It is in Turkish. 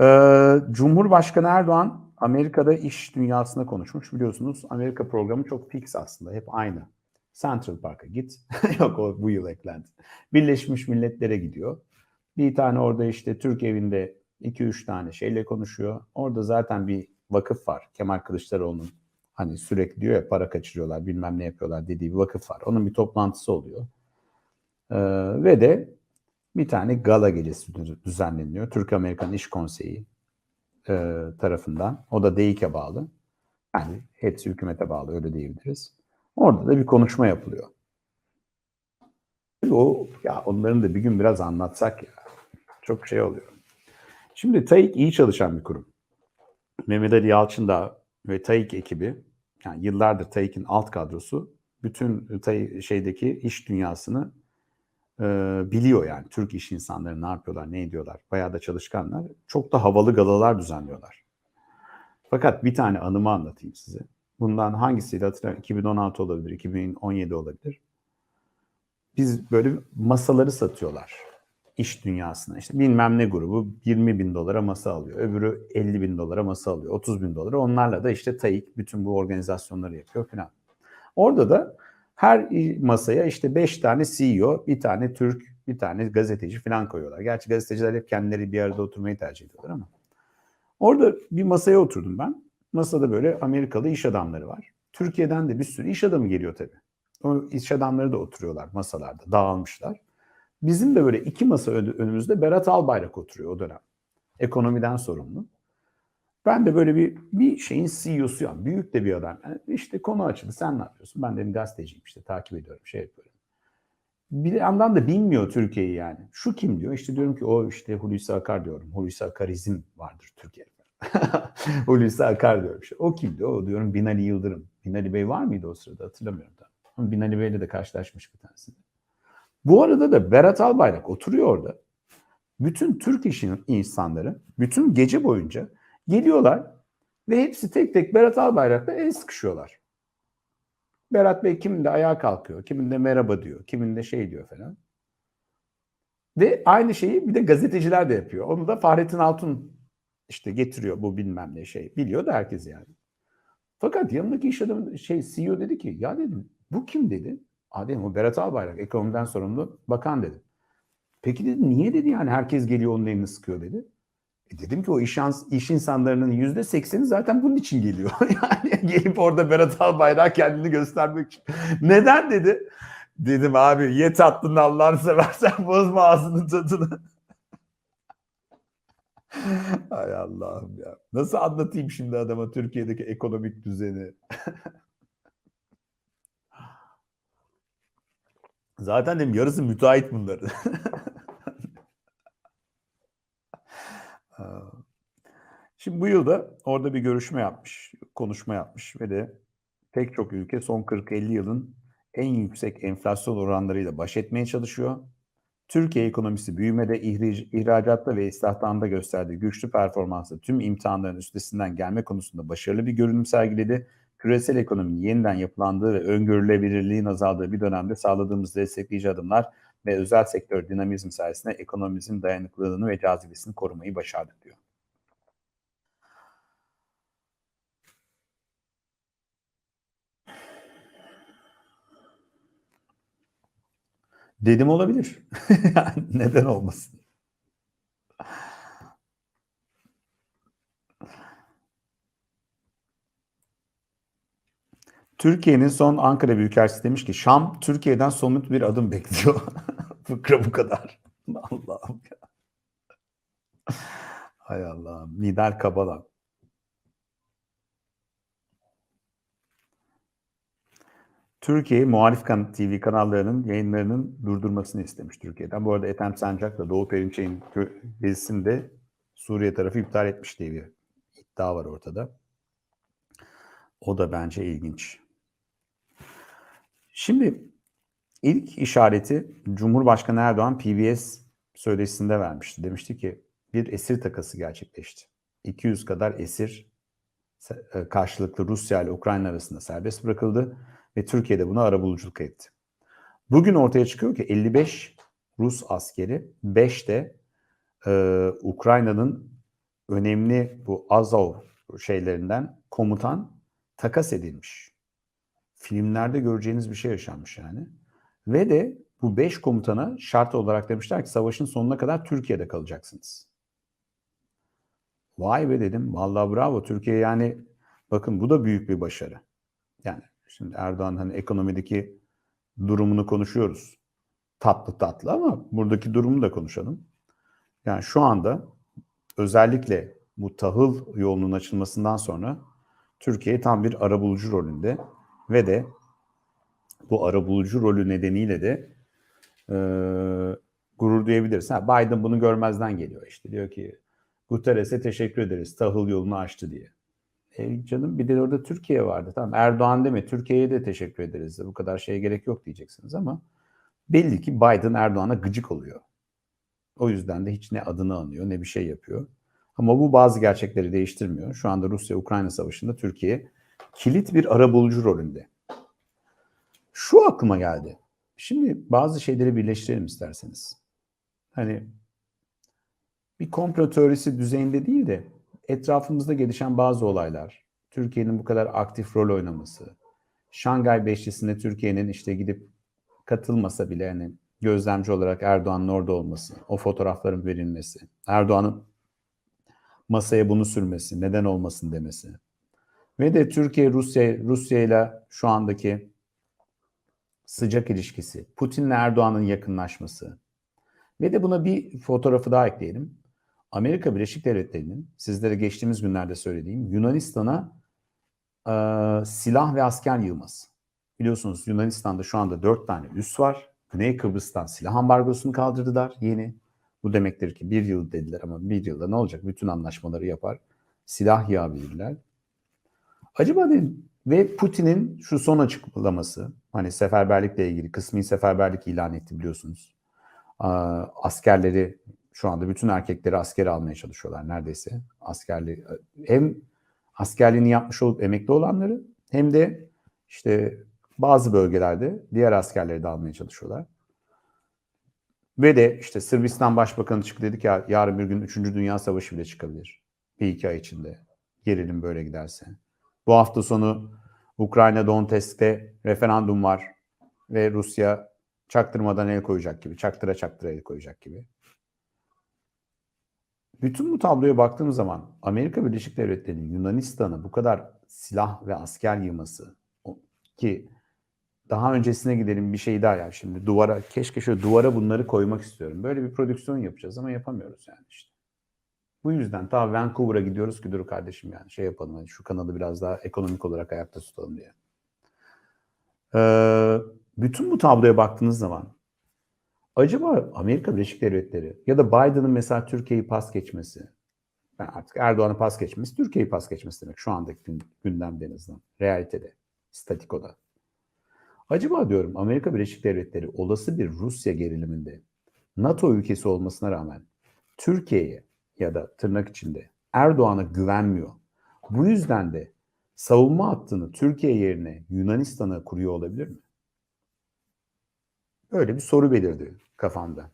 Ee, Cumhurbaşkanı Erdoğan Amerika'da iş dünyasında konuşmuş. Biliyorsunuz Amerika programı çok fix aslında. Hep aynı. Central Park'a git. Yok o bu yıl eklendi. Birleşmiş Milletler'e gidiyor. Bir tane orada işte Türk evinde 2-3 tane şeyle konuşuyor. Orada zaten bir vakıf var. Kemal Kılıçdaroğlu'nun hani sürekli diyor ya para kaçırıyorlar bilmem ne yapıyorlar dediği bir vakıf var. Onun bir toplantısı oluyor. Ee, ve de bir tane gala gecesi düzenleniyor. Türk-Amerikan İş Konseyi e, tarafından. O da DEİK'e bağlı. Yani hepsi hükümete bağlı öyle diyebiliriz. Orada da bir konuşma yapılıyor. O ya onların da bir gün biraz anlatsak ya. Çok şey oluyor. Şimdi TAİK iyi çalışan bir kurum. Mehmet Ali Yalçın da ve TAİK ekibi yani yıllardır TAİK'in alt kadrosu bütün TAİK şeydeki iş dünyasını e, biliyor yani. Türk iş insanları ne yapıyorlar, ne ediyorlar. Bayağı da çalışkanlar. Çok da havalı galalar düzenliyorlar. Fakat bir tane anımı anlatayım size. Bundan hangisiydi hatırlamıyorum. 2016 olabilir, 2017 olabilir. Biz böyle masaları satıyorlar iş dünyasına. İşte bilmem ne grubu 20 bin dolara masa alıyor. Öbürü 50 bin dolara masa alıyor. 30 bin dolara. Onlarla da işte TAİK bütün bu organizasyonları yapıyor falan. Orada da her masaya işte 5 tane CEO, bir tane Türk, bir tane gazeteci falan koyuyorlar. Gerçi gazeteciler hep kendileri bir arada oturmayı tercih ediyorlar ama. Orada bir masaya oturdum ben. Masada böyle Amerikalı iş adamları var. Türkiye'den de bir sürü iş adamı geliyor tabii. O iş adamları da oturuyorlar masalarda, dağılmışlar. Bizim de böyle iki masa önümüzde Berat Albayrak oturuyor o dönem. Ekonomiden sorumlu. Ben de böyle bir bir şeyin CEO'su yani büyük de bir adam. Yani işte konu açıldı. Sen ne yapıyorsun? Ben dedim gazeteciyim işte takip ediyorum şey yapıyorum. Bir yandan da bilmiyor Türkiye'yi yani. Şu kim diyor? İşte diyorum ki o işte Hulusi Akar diyorum. Hulusi Akarizm vardır Türkiye'de. Hulusi Akar diyorum işte. O kim diyor? O diyorum Binali Yıldırım. Binali Bey var mıydı o sırada hatırlamıyorum da. Ama Binali Bey'le de karşılaşmış bir tanesinde. Bu arada da Berat Albayrak oturuyor orada. Bütün Türk işinin insanları bütün gece boyunca geliyorlar ve hepsi tek tek Berat Albayrak'la el sıkışıyorlar. Berat Bey kiminde ayağa kalkıyor, kiminde merhaba diyor, kiminde şey diyor falan. Ve aynı şeyi bir de gazeteciler de yapıyor. Onu da Fahrettin Altun işte getiriyor bu bilmem ne şey. Biliyor da herkes yani. Fakat yanındaki iş adamı şey CEO dedi ki ya dedim bu kim dedi. Adem o Berat Albayrak ekonomiden sorumlu bakan dedi. Peki dedi niye dedi yani herkes geliyor onun elini sıkıyor dedi. E dedim ki o iş, iş insanlarının yüzde sekseni zaten bunun için geliyor. yani gelip orada Berat Albayrak kendini göstermek için. Neden dedi. Dedim abi ye tatlını Allah'ını seversen bozma ağzının tadını. Ay Allah'ım ya. Nasıl anlatayım şimdi adama Türkiye'deki ekonomik düzeni? Zaten dedim yarısı müteahhit bunları. Şimdi bu yılda orada bir görüşme yapmış, konuşma yapmış ve de pek çok ülke son 40-50 yılın en yüksek enflasyon oranlarıyla baş etmeye çalışıyor. Türkiye ekonomisi büyümede, ihracatta ve istihdamda gösterdiği güçlü performansla tüm imtihanların üstesinden gelme konusunda başarılı bir görünüm sergiledi küresel ekonominin yeniden yapılandığı ve öngörülebilirliğin azaldığı bir dönemde sağladığımız destekleyici adımlar ve özel sektör dinamizm sayesinde ekonomimizin dayanıklılığını ve cazibesini korumayı başardık diyor. Dedim olabilir. Neden olmasın? Türkiye'nin son Ankara Büyükelçisi demiş ki Şam Türkiye'den somut bir adım bekliyor. Fıkra bu kadar. Allah'ım ya. Hay Allah'ım. Nidal Kabala. Türkiye muhalif kan TV kanallarının yayınlarının durdurmasını istemiş Türkiye'den. Bu arada Ethem Sancak'la Doğu Perinçek'in gezisinde Suriye tarafı iptal etmiş diye bir iddia var ortada. O da bence ilginç. Şimdi ilk işareti Cumhurbaşkanı Erdoğan PBS söyleşisinde vermişti. Demişti ki bir esir takası gerçekleşti. 200 kadar esir e, karşılıklı Rusya ile Ukrayna arasında serbest bırakıldı ve Türkiye'de buna arabuluculuk etti. Bugün ortaya çıkıyor ki 55 Rus askeri, 5 de e, Ukrayna'nın önemli bu Azov şeylerinden komutan takas edilmiş. Filmlerde göreceğiniz bir şey yaşanmış yani. Ve de bu beş komutana şart olarak demişler ki savaşın sonuna kadar Türkiye'de kalacaksınız. Vay be dedim. Vallahi bravo Türkiye yani bakın bu da büyük bir başarı. Yani şimdi Erdoğan hani ekonomideki durumunu konuşuyoruz. Tatlı tatlı ama buradaki durumu da konuşalım. Yani şu anda özellikle bu tahıl yolunun açılmasından sonra Türkiye tam bir arabulucu rolünde ve de bu arabulucu rolü nedeniyle de e, gurur duyabiliriz. Ha, Biden bunu görmezden geliyor işte diyor ki Guterres'e teşekkür ederiz tahıl yolunu açtı diye. E canım bir de orada Türkiye vardı. Tamam Erdoğan deme Türkiye'ye de teşekkür ederiz. Bu kadar şeye gerek yok diyeceksiniz ama belli ki Biden Erdoğan'a gıcık oluyor. O yüzden de hiç ne adını anıyor ne bir şey yapıyor. Ama bu bazı gerçekleri değiştirmiyor. Şu anda Rusya-Ukrayna savaşında Türkiye kilit bir arabulucu rolünde. Şu aklıma geldi. Şimdi bazı şeyleri birleştirelim isterseniz. Hani bir komplo teorisi düzeyinde değil de etrafımızda gelişen bazı olaylar, Türkiye'nin bu kadar aktif rol oynaması, Şangay Beşlisi'nde Türkiye'nin işte gidip katılmasa bile yani gözlemci olarak Erdoğan'ın orada olması, o fotoğrafların verilmesi, Erdoğan'ın masaya bunu sürmesi, neden olmasın demesi. Ve de Türkiye Rusya Rusya ile şu andaki sıcak ilişkisi, Putin'le Erdoğan'ın yakınlaşması ve de buna bir fotoğrafı daha ekleyelim. Amerika Birleşik Devletleri'nin sizlere geçtiğimiz günlerde söylediğim Yunanistan'a e, silah ve asker yığması. Biliyorsunuz Yunanistan'da şu anda dört tane üs var. Güney Kıbrıs'tan silah ambargosunu kaldırdılar yeni. Bu demektir ki bir yıl dediler ama bir yılda ne olacak? Bütün anlaşmaları yapar. Silah yağabilirler. Acaba dedim ve Putin'in şu son açıklaması hani seferberlikle ilgili kısmi seferberlik ilan etti biliyorsunuz. Askerleri şu anda bütün erkekleri askere almaya çalışıyorlar neredeyse. Askerli hem askerliğini yapmış olup emekli olanları hem de işte bazı bölgelerde diğer askerleri de almaya çalışıyorlar. Ve de işte Sırbistan Başbakanı çıktı dedi ki yarın bir gün 3. Dünya Savaşı bile çıkabilir. Bir iki ay içinde. Gerilim böyle giderse. Bu hafta sonu Ukrayna Donetsk'te referandum var ve Rusya çaktırmadan el koyacak gibi, çaktıra çaktıra el koyacak gibi. Bütün bu tabloya baktığımız zaman Amerika Birleşik Devletleri'nin Yunanistan'a bu kadar silah ve asker yığması ki daha öncesine gidelim bir şey daha ya şimdi duvara keşke şöyle duvara bunları koymak istiyorum. Böyle bir prodüksiyon yapacağız ama yapamıyoruz yani işte. Bu yüzden ta Vancouver'a gidiyoruz ki dur kardeşim yani şey yapalım hani şu kanalı biraz daha ekonomik olarak ayakta tutalım diye. Ee, bütün bu tabloya baktığınız zaman acaba Amerika Birleşik Devletleri ya da Biden'ın mesela Türkiye'yi pas geçmesi ben artık Erdoğan'ı pas geçmesi Türkiye'yi pas geçmesi demek şu andaki gündemde en realitede statikoda. Acaba diyorum Amerika Birleşik Devletleri olası bir Rusya geriliminde NATO ülkesi olmasına rağmen Türkiye'ye ya da tırnak içinde Erdoğan'a güvenmiyor. Bu yüzden de savunma hattını Türkiye yerine Yunanistan'a kuruyor olabilir mi? Böyle bir soru belirdi kafamda.